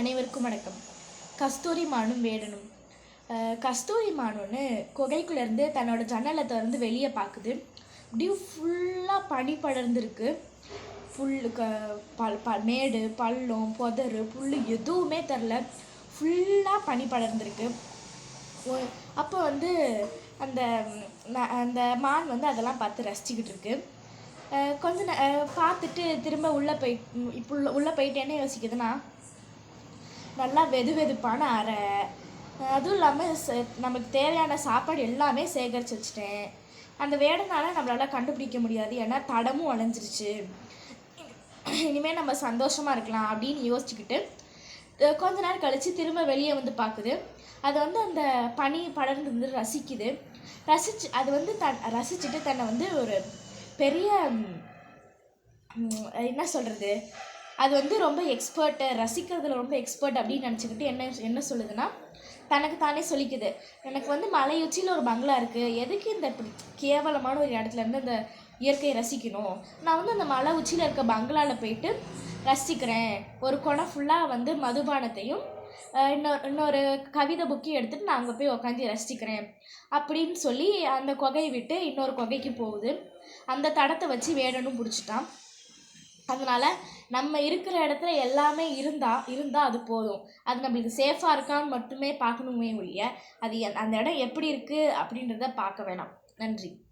அனைவருக்கும் வணக்கம். கஸ்தூரி மானும் வேடனும். கஸ்தூரி மான் ஒன்று குகைக்குள்ளேருந்து தன்னோட ஜன்னலை திறந்து வெளியே பார்க்குது அப்படியே ஃபுல்லாக பனி படர்ந்துருக்கு. ஃபுல்லு க பல் ப மேடு பள்ளம் புதரு புல் எதுவுமே தெரில ஃபுல்லாக பனி படர்ந்துருக்கு. அப்போ வந்து அந்த அந்த மான் வந்து அதெல்லாம் பார்த்து ரசிச்சுக்கிட்டு இருக்கு. கொஞ்ச நே பார்த்துட்டு திரும்ப உள்ளே போய் இப்போ உள்ளே போயிட்டு என்ன யோசிக்குதுன்னா நல்லா வெது வெதுப்பான அறை. அதுவும் இல்லாமல் நமக்கு தேவையான சாப்பாடு எல்லாமே சேகரித்து வச்சுட்டேன். அந்த வேடனால நம்மளால கண்டுபிடிக்க முடியாது. ஏன்னா தடமும் அலைஞ்சிருச்சு இனிமேல் நம்ம சந்தோஷமாக இருக்கலாம் அப்படின்னு யோசிச்சுக்கிட்டு கொஞ்ச நேரம் கழித்து திரும்ப வெளியே வந்து பார்க்குது அது வந்து அந்த பனி படர்ந்து வந்து ரசிக்குது. ரசிச்சு அது வந்து தன் ரசிச்சுட்டு தன்னை வந்து ஒரு பெரிய என்ன சொல்கிறது அது வந்து ரொம்ப எக்ஸ்பர்ட்டு ரசிக்கிறதுல ரொம்ப எக்ஸ்பர்ட் அப்படின்னு நினச்சிக்கிட்டு என்ன என்ன சொல்லுதுன்னா தனக்கு தானே சொல்லிக்குது. எனக்கு வந்து மலை உச்சியில் ஒரு பங்களா இருக்குது எதுக்கு இந்த கேவலமான ஒரு இடத்துல இருந்து அந்த இயற்கையை ரசிக்கணும்? நான் வந்து அந்த மலை உச்சியில் இருக்க பங்களாவில் போயிட்டு ரசிக்கிறேன். ஒரு குடம் ஃபுல்லாக வந்து மதுபானத்தையும் இன்னொரு இன்னொரு கவிதை புக்கையும் எடுத்துகிட்டு நான் அங்கே போய் உட்காந்து ரசிக்கிறேன். அப்படின்னு சொல்லி அந்த குகையை விட்டு இன்னொரு குகைக்கு போகுது. அந்த தடத்தை வச்சு வேடனும் பிடிச்சிட்டான். அதனால நம்ம இருக்கிற இடத்துல எல்லாமே இருந்தா இருந்தா அது போதும். அது நம்மளுக்கு சேஃபாக இருக்கான்னு மட்டுமே பார்க்கணுமே ஒழிய அது அந்த இடம் எப்படி இருக்கு அப்படின்றத பார்க்க வேணாம். நன்றி.